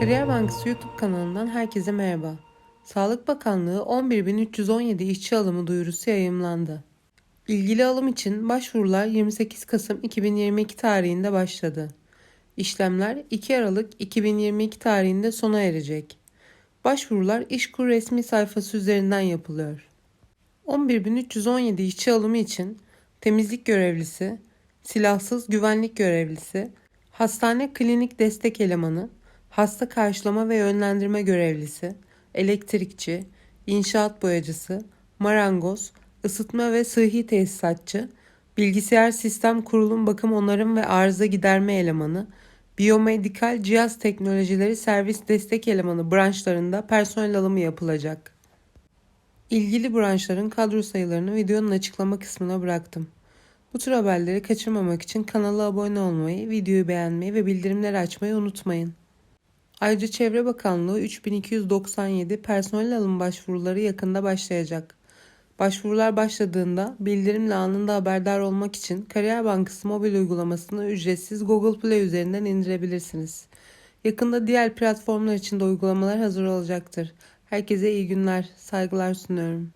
Kariyer Bankası YouTube kanalından herkese merhaba. Sağlık Bakanlığı 11.317 işçi alımı duyurusu yayımlandı. İlgili alım için başvurular 28 Kasım 2022 tarihinde başladı. İşlemler 2 Aralık 2022 tarihinde sona erecek. Başvurular İşkur resmi sayfası üzerinden yapılıyor. 11.317 işçi alımı için temizlik görevlisi, silahsız güvenlik görevlisi, hastane klinik destek elemanı, hasta karşılama ve yönlendirme görevlisi, elektrikçi, inşaat boyacısı, marangoz, ısıtma ve sıhhi tesisatçı, bilgisayar sistem kurulum bakım onarım ve arıza giderme elemanı, biyomedikal cihaz teknolojileri servis destek elemanı branşlarında personel alımı yapılacak. İlgili branşların kadro sayılarını videonun açıklama kısmına bıraktım. Bu tür haberleri kaçırmamak için kanala abone olmayı, videoyu beğenmeyi ve bildirimleri açmayı unutmayın. Ayrıca Çevre Bakanlığı 3297 personel alım başvuruları yakında başlayacak. Başvurular başladığında bildirimle anında haberdar olmak için Kariyer Bankası mobil uygulamasını ücretsiz Google Play üzerinden indirebilirsiniz. Yakında diğer platformlar için de uygulamalar hazır olacaktır. Herkese iyi günler, saygılar sunuyorum.